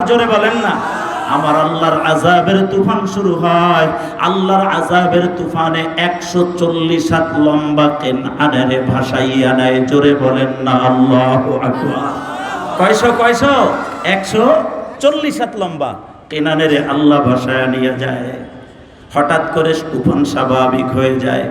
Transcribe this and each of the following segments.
জোরে বলেন না। আমার আল্লাহর আজাবের তুফান শুরু হয়। আল্লাহর আজাবের তুফানে একশো চল্লিশ হাত লম্বা কেন আনারে ভাসাইয়া নেয়। জোরে বলেন না, আল্লাহ কয়শো কয়শো? একশো চল্লিশ হাত লম্বা কেনানেরে আল্লাহ ভাসায় নিয়ে যায়। হঠাৎ করে তুফান স্বাভাবিক হয়ে যায়।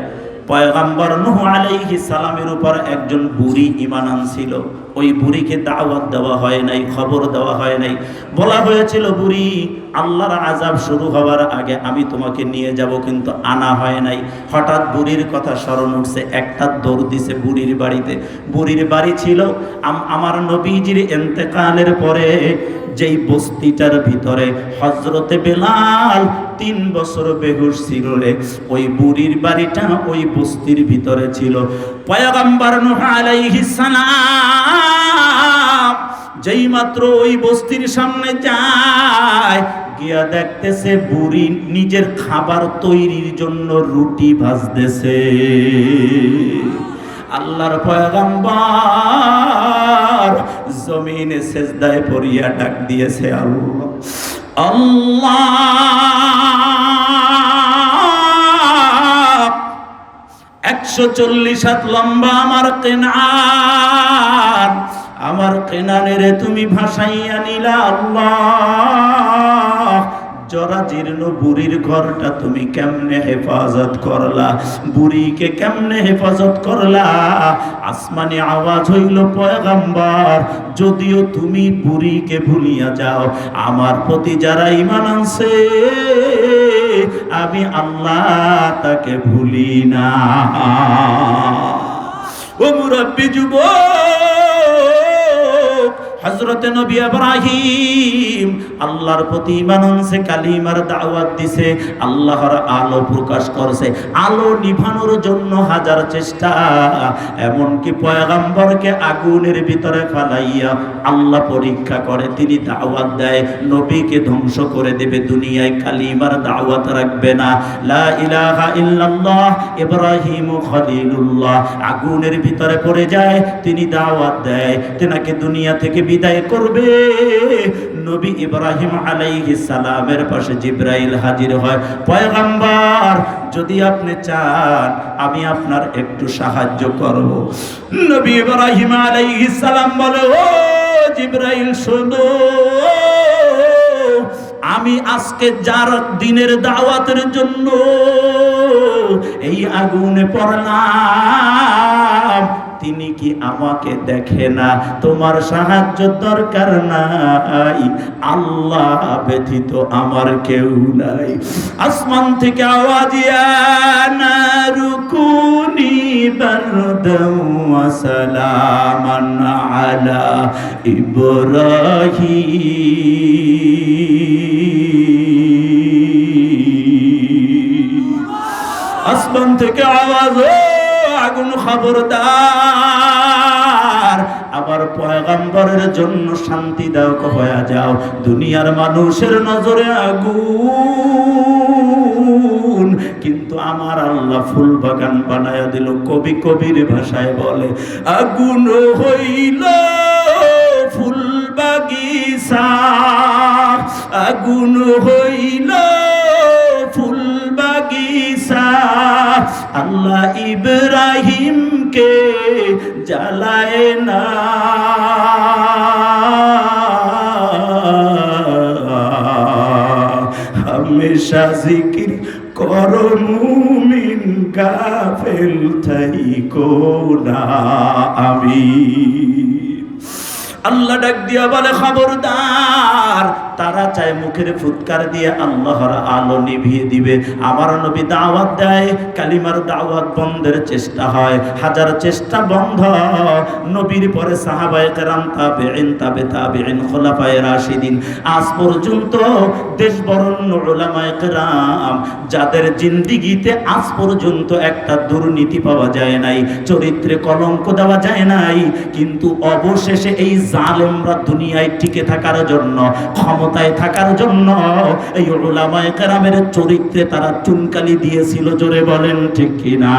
পয়গাম্বর নুহ আলাইহিস সালামের উপর একজন বুড়ি ইমান আনছিল। ওই বুড়িকে দাওয়াত দেওয়া হয় নাই, খবর দেওয়া হয় নাই। বলা হয়েছিল, বুড়ি, আল্লাহর আজাব শুরু হওয়ার আগে আমি তোমাকে নিয়ে যাব, কিন্তু আনা হয় নাই। হঠাৎ বুড়ির কথা স্মরণ উঠছে, একটা দৌড় দিছে বুড়ির বাড়িতে। বুড়ির বাড়ি ছিল আম- আমার নবীজির এন্তেকালের পরে যেই বস্তিটার ভিতরে হজরতে বেলাল তিন বছর বেহুশ ছিল ওই বুড়ির বাড়িটা ওই বস্তির ভিতরে ছিল। পয়গম্বর যেই মাত্র ওই বস্তির সামনে যায়, গিয়া দেখতেছে বুড়ি নিজের খাবার তৈরির জন্য রুটি ভাজতেছে। আল্লাহর পয়গাম্বার জমিনে সেজদায় পড়িয়া ডাক দিয়েছে একশো চল্লিশ হাত লম্বা আমার কেনার আমার কেনানের তুমি ভাসাইয়া নিলা আল্লাহ। জরা জীর্ণ বুড়ির ঘরটা তুমি কেমনে হেফাজত করলা? বুড়িকে কেমনে হেফাজত করলা? আসমানে আওয়াজ হইল, পয়গাম্বার, যদিও তুমি বুড়িকে ভুলিয়া যাও, আমার প্রতি যারা ইমান আনছে, আমি আল্লাহ তাকে ভুলি না। ও মুরব্বী যুবক হজরতে নবী ইব্রাহিম আল্লাহর প্রতি ইমান আনছে, কালিমার দাওয়াত দিছে, আল্লাহর আলো প্রকাশ করছে, আলো নিভানোর জন্য হাজার চেষ্টা, এমনকি পয়গাম্বরকে আগুনের ভিতরে ফালাইয়া আল্লাহ পরীক্ষা করে, তিনি দাওয়াত দেয়, নবীকে ধ্বংস করে দেবে, দুনিয়ায় কালিমার দাওয়াত রাখবে না। লা ইলাহা ইল্লাল্লাহ, ইব্রাহিম খলিলুল্লাহ, আগুনের ভিতরে পড়ে যায়, তিনি দাওয়াত দেয়, তেনাকে দুনিয়া থেকে বিদায় করবে নবী ইব্রাহিম আলাইহিস সালামের পাশে জিব্রাইল হাজির হয়। পয়গাম্বার, যদি আপনি চান, আমি আপনার একটু সাহায্য করব। নবী ইব্রাহিম আলাইহিস সালাম বলে, ও জিব্রাইল, শোনো। আমি আজকে যার দিনের দাওয়াতের জন্য এই আগুনে পড়লাম। তিনি কি আমাকে দেখে না? তোমার সাহায্য দরকার নাই। আল্লাহ ব্যতীত আমার কেউ নাই। আসমান থেকে আওয়াজ না রুকুনি আলা ইব্রাহিম। আসমান থেকে আওয়াজ খবরদার আবার পয়গাম্বরের জন্য শান্তি দাও হয়ে যাও। দুনিয়ার মানুষের নজরে আগুন। কিন্তু আমার আল্লাহ ফুল বাগান বানায়া দিল, কবি কবির ভাষায় বলে, আগুন হইল ফুল বাগিচা। আগুন হইল ফুল বাগিচা। আল্লাহ ইব্রাহিমকে জ্বালায় না। হমেশা জিকির কর মুমিন, গাফেল থাইকো না আমি। আল্লাহ ডাক দিয়া বলে, খবরদার তারা চায় মুখের ফুৎকার দিয়ে আল্লাহর আলো নিভিয়ে দিবে। আমার নবী দাওয়াত দেয়, কালিমার দাওয়াত বন্ধের চেষ্টা হয়, হাজার চেষ্টা বন্ধ। নবীর পরে সাহাবায়ে কেরাম, তাবেঈন, তাবে তাবেঈন, খোলাফায়ে রাশিদিন। আজ পর্যন্ত দেশ বরণ্য উলামায়ে কেরাম, যাদের জিন্দিগিতে আজ পর্যন্ত একটা দুর্নীতি পাওয়া যায় নাই, চরিত্রে কলঙ্ক দেওয়া যায় নাই, কিন্তু অবশেষে এই জালেমরা দুনিয়ায় টিকে থাকার জন্য ক্ষমতায় থাকার জন্য এই ওলামায় কেরামের চরিত্রে তারা চুনকালি দিয়েছিল, জোরে বলেন ঠিক কিনা?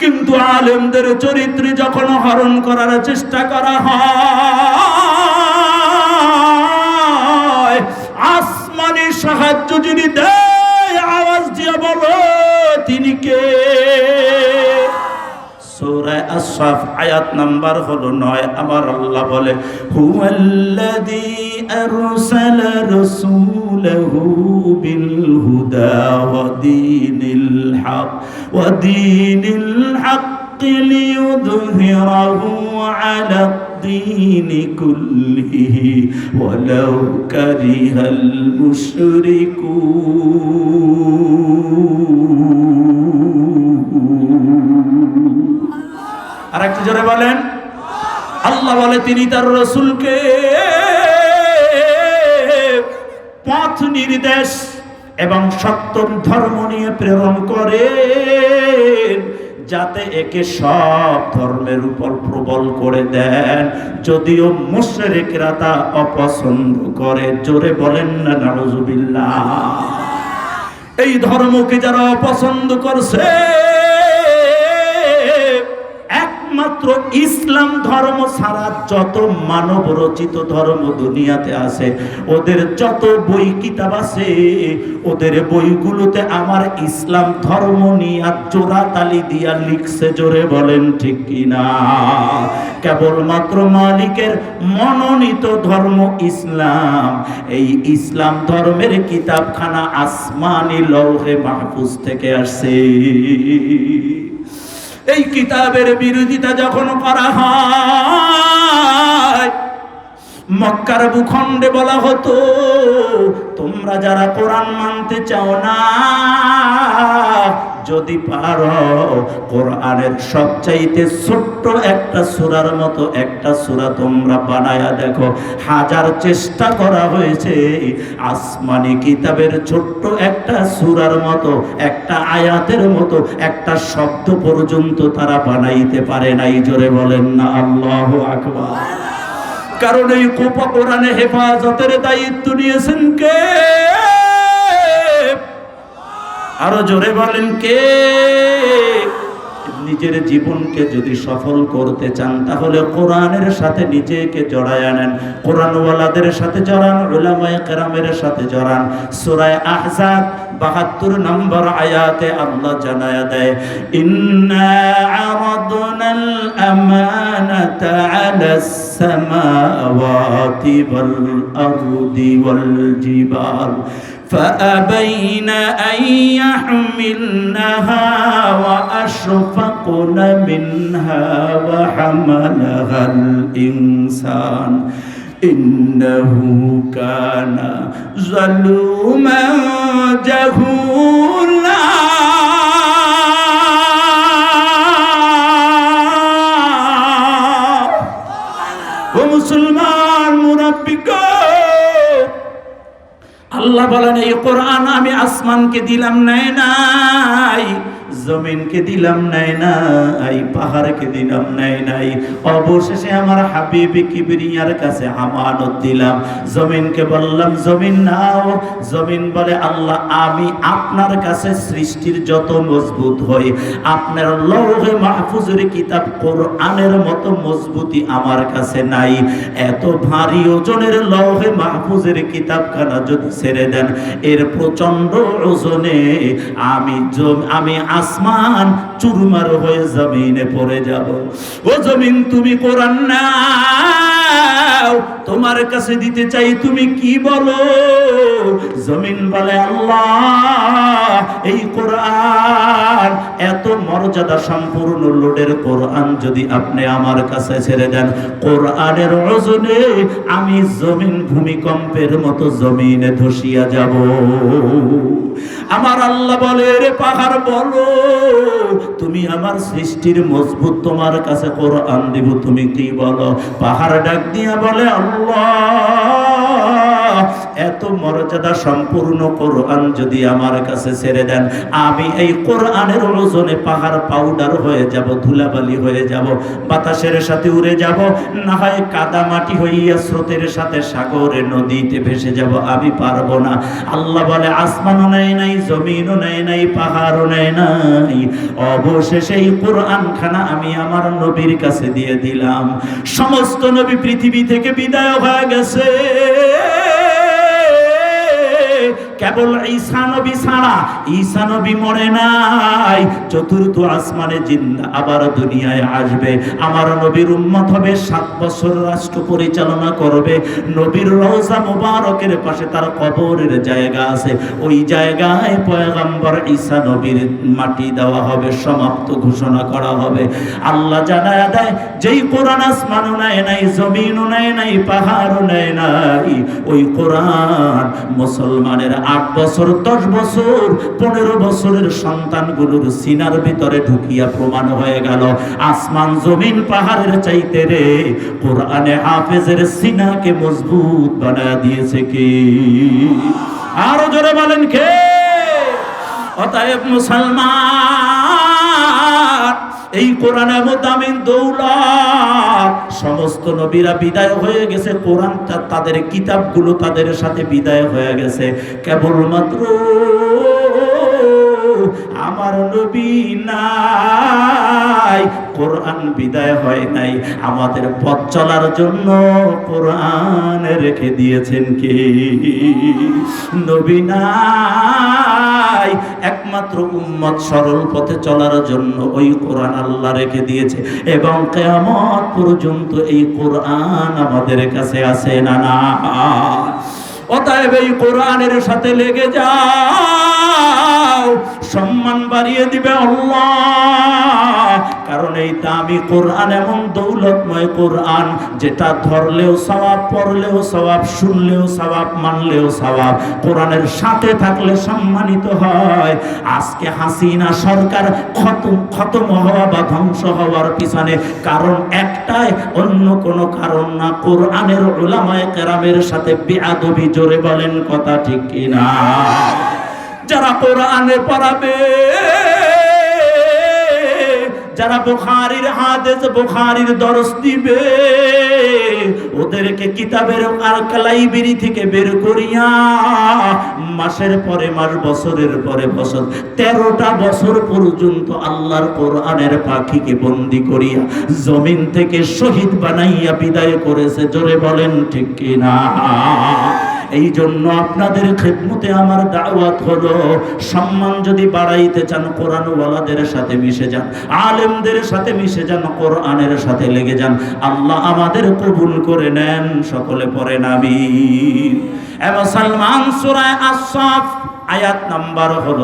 কিন্তু আলেমদের চরিত্রে যখন হরণ করার চেষ্টা করা হয়, আসমানের সাহায্য যদি দেয়, আওয়াজ দিয়ে বলো, তিনি কে? সূরায় আশরাফ আয়াত নাম্বার হলো নয় আমার আল্লাহ বলে হুয়াল্লাযী আরসালা রাসূলাহু বিল হুদা ওয়া দীনিল হক ওয়া দীনিল হক ليظهره على الدين كله ولو كره المشركون আর একটু জোরে বলেন। আল্লাহ বলে, তিনি তার রসুলকে পথ নির্দেশ এবং সত্য ধর্ম নিয়ে প্রেরণ করে যাতে একে সব ধর্মের উপর প্রবল করে দেন। যদিও মুশরিকরা তা অপছন্দ করে। জোরে বলেন না, নাউজুবিল্লাহ। এই ধর্মকে যারা অপছন্দ করছে একমাত্র ইসলাম ধর্ম ছাড়া যত মানব রচিত ধর্ম দুনিয়াতে আছে, ওদের যত বই কিতাব আছে, ওদের বইগুলোতে আমার ইসলাম ধর্ম নিয়ে জোড়া তালি দিয়া লিখছে জোরে বলেন ঠিক কিনা কেবলমাত্র মালিকের মনোনীত ধর্ম ইসলাম, এই ইসলাম ধর্মের কিতাবখানা আসমানি লৌহে মাহফুজ থেকে আসছে। এই কিতাবের বিরোধিতা যখন করা হয়, মক্কার ভূখণ্ডে বলা হতো, তোমরা যারা কোরআন মানতে চাও না যদি পারো, কোরআনের সবচাইতে ছোট্ট একটা সূরার মতো একটা সূরা তোমরা বানায়া দেখো। হাজার চেষ্টা করা হয়েছে, আসমানি কিতাবের ছোট্ট একটা সূরার মতো, একটা আয়াতের মতো, একটা শব্দ পর্যন্ত তারা বানাইতে পারে নাই, জোরে বলেন না, আল্লাহ আকবার। কারণ এই কোপা কোরআনে হেফাজতের দায়িত্ব নিয়েছেন কে? আরও জোরে বলেন কে? নিজের জীবনকে যদি সফল করতে চান, তাহলে কোরআনের সাথে নিজেকে জড়ায় আনেন। কোরআনওয়ালাদের সাথে জড়ান, উলামায়ে কেরামের সাথে জড়ান। সূরায়ে আহজাব 72 নম্বর আয়াতে আল্লাহ জানায়া দেয়, ইন্না আরাদনাল আমানাতা আলাস ওয়াল জিবাল। فأبين أن يحملنها وأشفقن منها وحملها الإنسان. إنه كان ظلوما جهولا. কোরআন আমি আসমানকে দিলাম নাই নাই। জমিনকে দিলাম, নাই নাই, পাহাড়কে দিলাম, নাই নাই। অবশেষে আমার হাবিবি কিবরিয়ার কাছে আমানত দিলাম। জমিনকে বললাম, জমিন নাও। জমিন বলে, আল্লাহ, আমি আপনার কাছে সৃষ্টির যত মজবুত হই, আপনার লৌহে মাহফুজের কিতাব কোরআনের মতো মজবুতি আমার কাছে নাই। এত ভারী ওজনের লৌহে মাহফুজের কিতাবখানা যদি ছেড়ে দেন, এর প্রচণ্ড ওজনে আমি আমি আমি আসমান চুরমার হয়ে জমিনে পড়ে যাব। ও জমিন তুমি কোরআন নাও তোমার কাছে দিতে চাই তুমি কি বলো? জমিন বলে আল্লাহ, এই কোরআন এত মর্যাদা সম্পূর্ণ লোডের কোরআন যদি আপনি আমার কাছে ছেড়ে দেন। কোরআনের ওজনে আমি জমিন ভূমিকম্পের মতো জমিনে ধসিয়া যাব। আমার আল্লাহ বলে রে পাহাড়, বলো, তুমি আমার সৃষ্টির মজবুত তোমার কাছে কোরআন দিব, তুমি কি বলো? পাহাড় ডাক দিয়া বলে আল্লাহ। এত মর্যাদা সম্পূর্ণ কোরআন যদি আমার কাছে ছেড়ে দেন, আমি এই কোরআনের ওজনে পাহাড় পাউডার হয়ে যাব, ধুলাবালি হয়ে যাব, বাতাসের সাথে উড়ে যাব, না হয় কাদা মাটি হইয়া স্রোতের সাথে সাগরে, নদীতে ভেসে যাব, আমি পারব না। আল্লাহ বলে, আসমানও নেয় নাই, জমিনও নেয় নাই, পাহাড়ও নেয় নাই। অবশেষে এই কোরআন খানা আমি আমার নবীর কাছে দিয়ে দিলাম। সমস্ত নবী পৃথিবী থেকে বিদায় হয়ে গেছে। কেবল ঈসা নবী ছাড়া ঈসা নবী মরে নাই। চতুর্থ আসমানে জিন্দা আবার দুনিয়ায় আসবে। আমার নবীর উম্মত হবে, সাত বছর রাষ্ট্র পরিচালনা করবে। নবীর রওজা মুবারকের পাশে তার কবরের জায়গা আছে। ওই জায়গায় পয়গম্বর ঈসা নবীর মাটি দেওয়া হবে, সমাপ্ত ঘোষণা করা হবে। আল্লাহ জানায় দেয়, যেই কোরআন আসমানও নেয় নাই, জমিনও নেয় নাই, পাহাড়ও নেয় নাই, ওই কোরআন মুসলমানের আট বছর, দশ বছর, পনেরো বছরের সন্তানগুলোর সিনার ভিতরে ঢুকিয়া প্রমাণ হয়ে গেল, আসমান জমিন পাহাড়ের চাইতে রে, কোরআনে হাফেজের সিনাকে মজবুত বানায় দিয়েছে কি? আরও জোরে বলেন কে? অতএব মুসলমান এই কোরআনের মোতামিন দৌলত। সমস্ত নবীরা বিদায় হয়ে গেছে কোরআন তা- তাদের কিতাবগুলো তাদের সাথে বিদায় হয়ে গেছে। কেবলমাত্র আমার নবী নাই। কোরআন বিদায় হয় নাই। আমাদের পথ চলার জন্য কোরআন রেখে দিয়েছেন কে? নবী নাই। একমাত্র উম্মত সরল পথে চলার জন্য ওই কোরআন আল্লাহ রেখে দিয়েছে। এবং কেয়ামত পর্যন্ত এই কোরআন আমাদের কাছে আছে না না? অতএব এই কোরআনের সাথে লেগে যাও সম্মান বাড়িয়ে দিবে আল্লাহ। কারণ এই দামি কোরআন এমন দৌলতময় কোরআন, যেটা ধরলেও সওয়াব, পড়লেও সওয়াব, শুনলেও সওয়াব, মানলেও সওয়াব। কোরআনের সাথে থাকলে সম্মানিত হয়। আজকে হাসিনা সরকার খতম খতম হওয়া বা ধ্বংস হওয়ার পিছনে কারণ একটাই, অন্য কোনো কারণ না। কোরআনের ওলামায়ে কেরামের সাথে বেআদবি জোরে বলেন কথা ঠিক কিনা? যারা কোরআনে পড়াবে, যারা বুখারির হাদিস, বুখারির দরস দিবে, ওদেরকে কিতাবের লাইব্রেরি থেকে বের করিয়া মাসের পরে মাস, বছরের পরে বছর, তেরোটা বছর পর্যন্ত আল্লাহর কোরআনের পাখিকে বন্দি করিয়া জমিন থেকে শহীদ বানাইয়া বিদায় করেছে। জোরে বলেন, ঠিক কিনা? এই জন্য আপনাদের খেদমতে আমার দাওয়াত হলো, সম্মান যদি বাড়াইতে চান, কোরআনওয়ালাদের সাথে মিশে যান, আলেমদের সাথে মিশে যান, কোরআনের সাথে লেগে যান। আল্লাহ আমাদের কবুল করে নেন, সকলে পরে নামি এবং সালমান সুরায় আসাফ আয়াত নাম্বার হলো